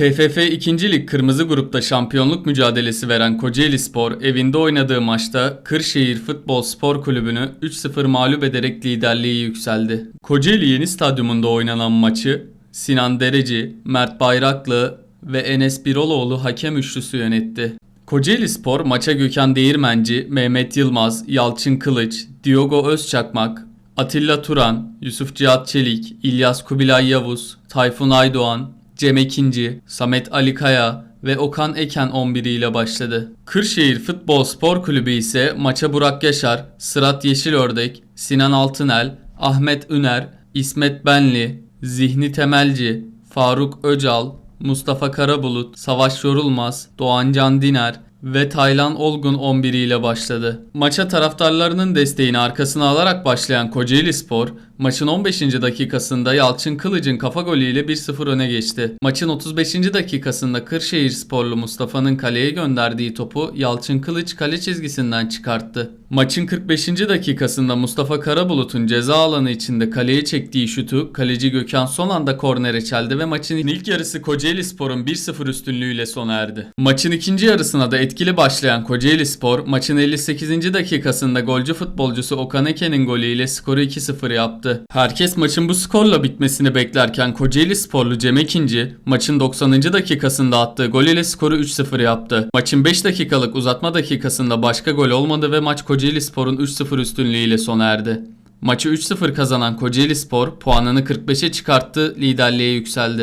TFF 2. Lig Kırmızı Grup'ta şampiyonluk mücadelesi veren Kocaeli Spor evinde oynadığı maçta Kırşehir Futbol Spor Kulübü'nü 3-0 mağlup ederek liderliğe yükseldi. Kocaeli Yeni Stadyumunda oynanan maçı Sinan Dereci, Mert Bayraklı ve Enes Biroloğlu hakem üçlüsü yönetti. Kocaeli Spor maça Gökhan Değirmenci, Mehmet Yılmaz, Yalçın Kılıç, Diogo Özçakmak, Atilla Turan, Yusuf Cihat Çelik, İlyas Kubilay Yavuz, Tayfun Aydoğan, Cem Ekinci, Samet Ali Kaya ve Okan Eken 11 ile başladı. Kırşehir Futbol Spor Kulübü ise maça Burak Yaşar, Sırat Yeşilördek, Sinan Altınel, Ahmet Üner, İsmet Benli, Zihni Temelci, Faruk Öcal, Mustafa Karabulut, Savaş Yorulmaz, Doğan Can Diner ve Taylan Olgun 11 ile başladı. Maça taraftarlarının desteğini arkasına alarak başlayan Kocaeli Spor, maçın 15. dakikasında Yalçın Kılıç'ın kafa golüyle 1-0 öne geçti. Maçın 35. dakikasında Kırşehir Sporlu Mustafa'nın kaleye gönderdiği topu Yalçın Kılıç kale çizgisinden çıkarttı. Maçın 45. dakikasında Mustafa Karabulut'un ceza alanı içinde kaleye çektiği şutu kaleci Gökhan son anda kornere çeldi ve maçın ilk yarısı Kocaeli Spor'un 1-0 üstünlüğüyle sona erdi. Maçın ikinci yarısına da etkili başlayan Kocaeli Spor maçın 58. dakikasında golcü futbolcusu Okan Eken'in golüyle skoru 2-0 yaptı. Herkes maçın bu skorla bitmesini beklerken Kocaeli Sporlu Cem Ekinci maçın 90. dakikasında attığı gol ile skoru 3-0 yaptı. Maçın 5 dakikalık uzatma dakikasında başka gol olmadı ve maç Kocaeli Spor'un 3-0 üstünlüğüyle sona erdi. Maçı 3-0 kazanan Kocaeli Spor puanını 45'e çıkarttı, liderliğe yükseldi.